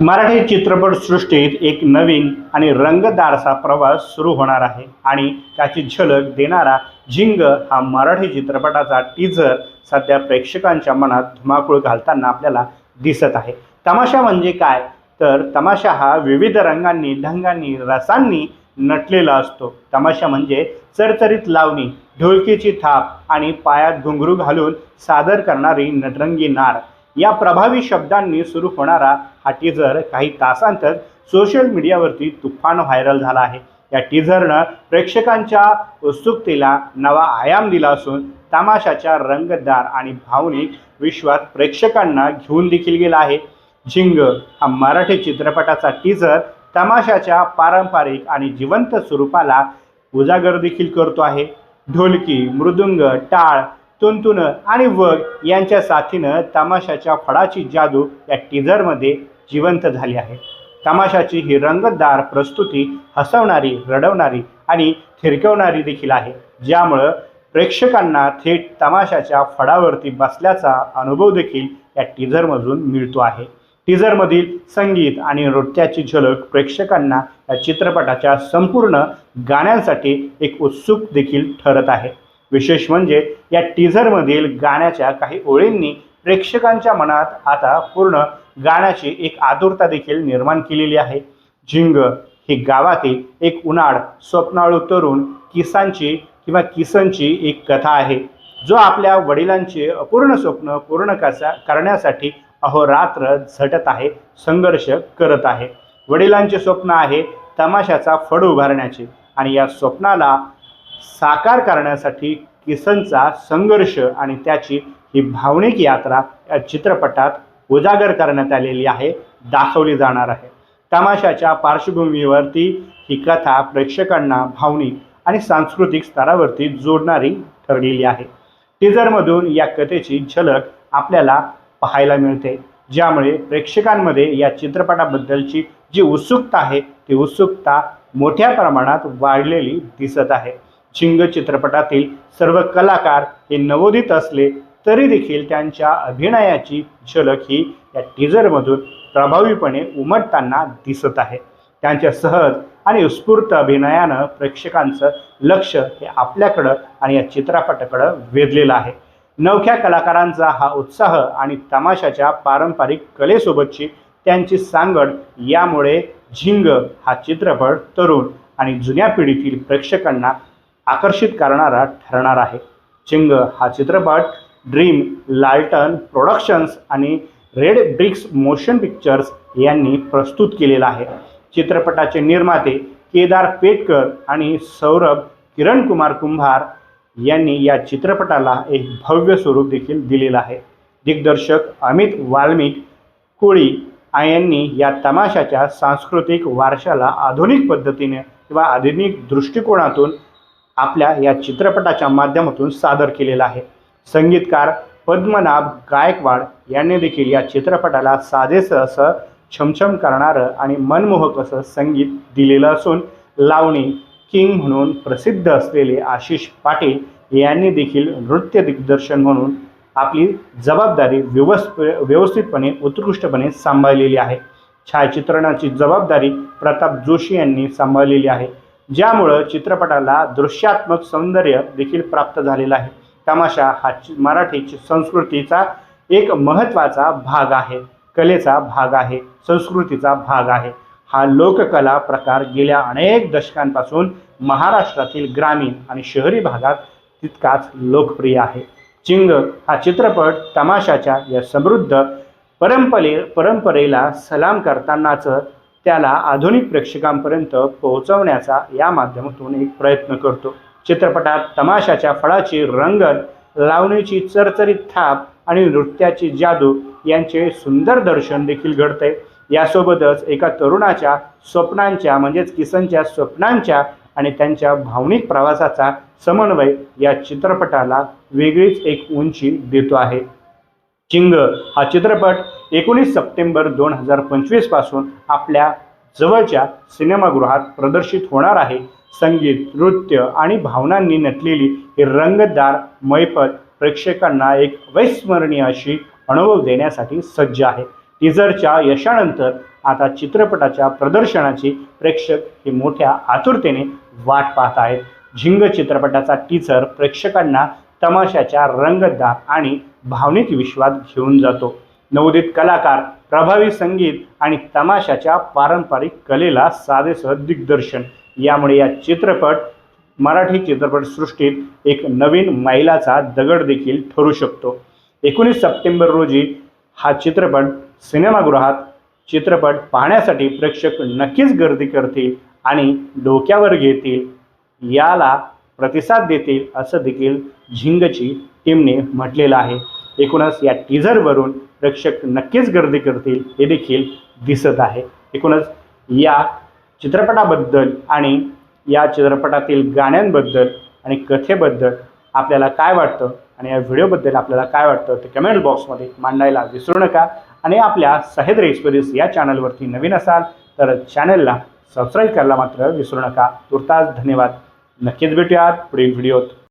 मराठी चित्रपटसृष्टीत एक नवीन आणि रंगदारसा प्रवास सुरू होणार आहे आणि त्याची झलक देणारा झिंग हा मराठी चित्रपटाचा टीझर सध्या प्रेक्षकांच्या मनात धुमाकूळ घालताना आपल्याला दिसत आहे. तमाशा म्हणजे काय? तर तमाशा हा विविध रंगांनी ढंगांनी रसांनी नटलेला असतो. तमाशा म्हणजे चरचरीत लावणी ढोलकीची थाप आणि पायात घुंगरू घालून सादर करणारी नटरंगी नार. या प्रभावी शब्दांनी सुरू होणारा हा टीझर काही तासांतच सोशल मीडियावरती तुफान व्हायरल झाला आहे. या टीझरनं प्रेक्षकांच्या उत्सुकतेला नवा आयाम दिला असून तमाशाच्या रंगतदार आणि भावनिक विश्वात प्रेक्षकांना घेऊन देखील गेला आहे. झिंग हा मराठी चित्रपटाचा टीझर तमाशाच्या पारंपरिक आणि जिवंत स्वरूपाला उजागर देखील करतो आहे. ढोलकी मृदुंग टाळ तुंतुनं आणि वग यांच्या साथीनं तमाशाच्या फळाची जादू या टीझरमध्ये जिवंत झाली आहे. तमाशाची ही रंगतदार प्रस्तुती हसवणारी रडवणारी आणि थिरकवणारी देखील आहे. ज्यामुळं प्रेक्षकांना थेट तमाशाच्या फळावरती बसल्याचा अनुभव देखील या टीझरमधून मिळतो आहे. टीझरमधील संगीत आणि नृत्याची झलक प्रेक्षकांना या चित्रपटाच्या संपूर्ण गाण्यांसाठी एक उत्सुक देखील ठरत आहे. विशेष म्हणजे या टीझरमधील गाण्याच्या काही ओळींनी प्रेक्षकांच्या मनात आता पूर्ण गाण्याची एक आतुरता देखील निर्माण केलेली आहे. झिंग ही गावातील एक उन्हाळ स्वप्नाळू तरुण किसांची किंवा किसनची एक कथा आहे. जो आपल्या वडिलांचे अपूर्ण स्वप्न पूर्ण कसा करण्यासाठी अहोरात्र झटत आहे संघर्ष करत आहे. वडिलांचे स्वप्न आहे तमाशाचा फड उभारण्याचे आणि या स्वप्नाला साकार करण्यासाठी किसनचा संघर्ष आणि त्याची ही भावनिक यात्रा या चित्रपटात उजागर करण्यात आलेली आहे दाखवली जाणार आहे. तमाशाच्या पार्श्वभूमीवरती ही कथा प्रेक्षकांना भावनिक आणि सांस्कृतिक स्तरावरती जोडणारी ठरलेली आहे. टीझरमधून या कथेची झलक आपल्याला पाहायला मिळते ज्यामुळे प्रेक्षकांमध्ये या चित्रपटाबद्दलची जी उत्सुकता आहे ती उत्सुकता मोठ्या प्रमाणात वाढलेली दिसत आहे. चिंग चित्रपटातील सर्व कलाकार हे नवोदित असले तरी देखील त्यांच्या अभिनयाची झलक ही या टीझरमधून प्रभावीपणे उमटताना दिसत आहे. त्यांच्या सहज आणि उत्स्फूर्त अभिनयानं प्रेक्षकांचं लक्ष हे आपल्याकडं आणि या चित्रपटाकडं वेधलेलं आहे. नवख्या कलाकारांचा हा उत्साह आणि तमाशाच्या पारंपरिक कलेसोबतची त्यांची सांगड यामुळे झिंग हा चित्रपट तरुण आणि जुन्या पिढीतील प्रेक्षकांना आकर्षित करणारा ठरणार आहे. चिंग हा चित्रपट ड्रीम लालटन प्रोडक्शन्स आणि रेड ब्रिक्स मोशन पिक्चर्स यांनी प्रस्तुत केलेला आहे. चित्रपटाचे निर्माते केदार पेटकर आणि सौरभ किरण कुमार कुंभार यांनी या चित्रपटाला एक भव्य स्वरूप देखील दिलेलं आहे. दिग्दर्शक अमित वाल्मिक कोळी यांनी या तमाशाच्या सांस्कृतिक वारशाला आधुनिक पद्धतीने किंवा आधुनिक दृष्टिकोनातून आपल्या या चित्रपटाच्या माध्यमातून सादर केलेला आहे. संगीतकार पद्मनाभ गायकवाड यांनी देखील या चित्रपटाला साधेसं असं छमछम करणारं आणि मनमोहक असं संगीत दिलेलं असून लावणी किंग म्हणून प्रसिद्ध असलेले आशिष पाटील यांनी देखील नृत्य दिग्दर्शन म्हणून आपली जबाबदारी व्यवस्थ व्यवस्थितपणे उत्कृष्टपणे सांभाळलेली आहे. छायाचित्रणाची जबाबदारी प्रताप जोशी यांनी सांभाळलेली आहे. ज्यामुळं चित्रपटाला दृश्यात्मक सौंदर्य देखील प्राप्त झालेलं आहे. तमाशा हा चि- मराठी संस्कृतीचा एक महत्त्वाचा भाग आहे. कलेचा भाग आहे. संस्कृतीचा भाग आहे. हा लोककला प्रकार गेल्या अनेक दशकांपासून महाराष्ट्रातील ग्रामीण आणि शहरी भागात तितकाच लोकप्रिय आहे. चिंग हा चित्रपट तमाशाच्या या समृद्ध परंपरे परंपरेला सलाम करतानाच त्याला आधुनिक प्रेक्षकांपर्यंत पोहोचवण्याचा या माध्यमातून एक प्रयत्न करतो. चित्रपटात तमाशाच्या फळाची रंगत लावणीची चरचरीत थाप आणि नृत्याची जादू यांचे सुंदर दर्शन देखील घडते यासोबतच एका तरुणाच्या स्वप्नांच्या म्हणजेच किसनच्या स्वप्नांच्या आणि त्यांच्या भावनिक प्रवासाचा समन्वय या चित्रपटाला वेगळीच एक उंची देतो आहे. चिंग हा चित्रपट एकोणीस सप्टेंबर दोन हजार पंचवीसपासून आपल्या जवळच्या सिनेमागृहात प्रदर्शित होणार आहे. संगीत नृत्य आणि भावनांनी नटलेली ही रंगतदार मैफल प्रेक्षकांना एक वैस्मरणीय अशी अनुभव देण्यासाठी सज्ज आहे. टीझरच्या यशानंतर आता चित्रपटाच्या प्रदर्शनाची प्रेक्षक हे मोठ्या आतुरतेने वाट पाहत आहेत. झिंग चित्रपटाचा टीचर प्रेक्षकांना तमाशाच्या रंगतदार आणि भावनिक विश्वात घेऊन जातो. नवोदित कलाकार प्रभावी संगीत आणि तमाशाच्या पारंपरिक कलेला साधेसह दिग्दर्शन. यामुळे या चित्रपट मराठी चित्रपटसृष्टीत एक नवीन मैलाचा दगड देखील ठरू शकतो. एकोणीस सप्टेंबर रोजी हा चित्रपट सिनेमागृहात चित्रपट पाहण्यासाठी प्रेक्षक नक्कीच गर्दी करतील आणि डोक्यावर घेतील. याला प्रतिसाद देतील असं देखील झिंगची टीमने म्हटलेलं आहे. एकूणच या टीझरवरून प्रेक्षक नक्कीच गर्दी करतील हे देखील दिसत आहे. एकूणच या चित्रपटाबद्दल आणि या चित्रपटातील गाण्यांबद्दल आणि कथेबद्दल आपल्याला काय वाटतं आणि या व्हिडिओबद्दल आपल्याला काय वाटतं ते कमेंट बॉक्समध्ये मांडायला विसरू नका. आणि आपल्या सह्याद्री एक्सप्रेस या चॅनलवरती नवीन असाल तर चॅनलला सबस्क्राईब करायला मात्र विसरू नका. तुर्तास धन्यवाद. नक्कीच भेटूयात पुढील व्हिडिओत.